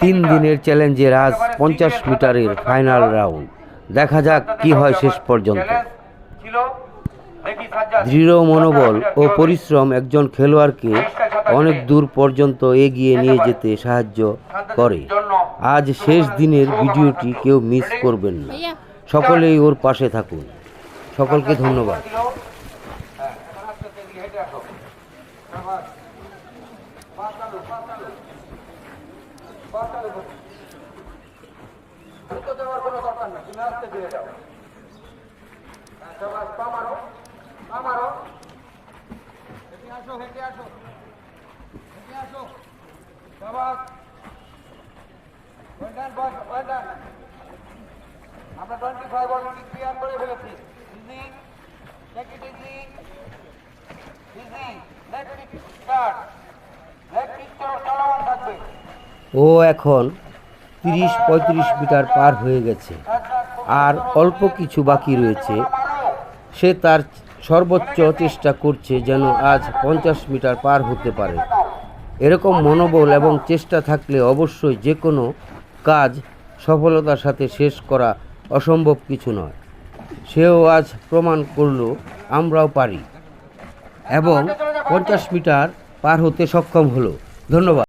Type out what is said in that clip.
তিন দিনের চ্যালেঞ্জের আজ পঞ্চাশ মিটারের ফাইনাল রাউন্ড। দেখা যাক কি হয় শেষ পর্যন্ত। দৃঢ় মনোবল ও পরিশ্রম একজন খেলোয়াড়কে অনেক দূর পর্যন্ত এগিয়ে নিয়ে যেতে সাহায্য করে। আজ শেষ দিনের ভিডিওটি কেউ মিস করবেন না। সকলেই ওর পাশে থাকুন। সকলকে ধন্যবাদ। দ্রুত যাওয়ার কোনো দরকার নেই তুমি আস্তে ধীরে যাও সবাই পা মারো পা মারো হেঁটে আসো হেঁটে আসো হেঁটে আসো সবাই ওয়েল ডান বস ওয়েল ডান আমরা টোয়েন্টি ফাইভ অলরেডি ক্লিয়ার করে ফেলেছি easy take it easy easy let it start let it চলমান থাকবে ও এখন তিরিশ পঁয়ত্রিশ মিটার পার হয়ে গেছে। আর অল্প কিছু বাকি রয়েছে। সে তার সর্বোচ্চ চেষ্টা করছে যেন আজ পঞ্চাশ মিটার পার হতে পারে। এরকম মনোবল এবং চেষ্টা থাকলে অবশ্যই যে কোনো কাজ সফলতার সাথে শেষ করা অসম্ভব কিছু নয়। সেও আজ প্রমাণ করল, আমরাও পারি। এবং পঞ্চাশ মিটার পার হতে সক্ষম হলো। ধন্যবাদ।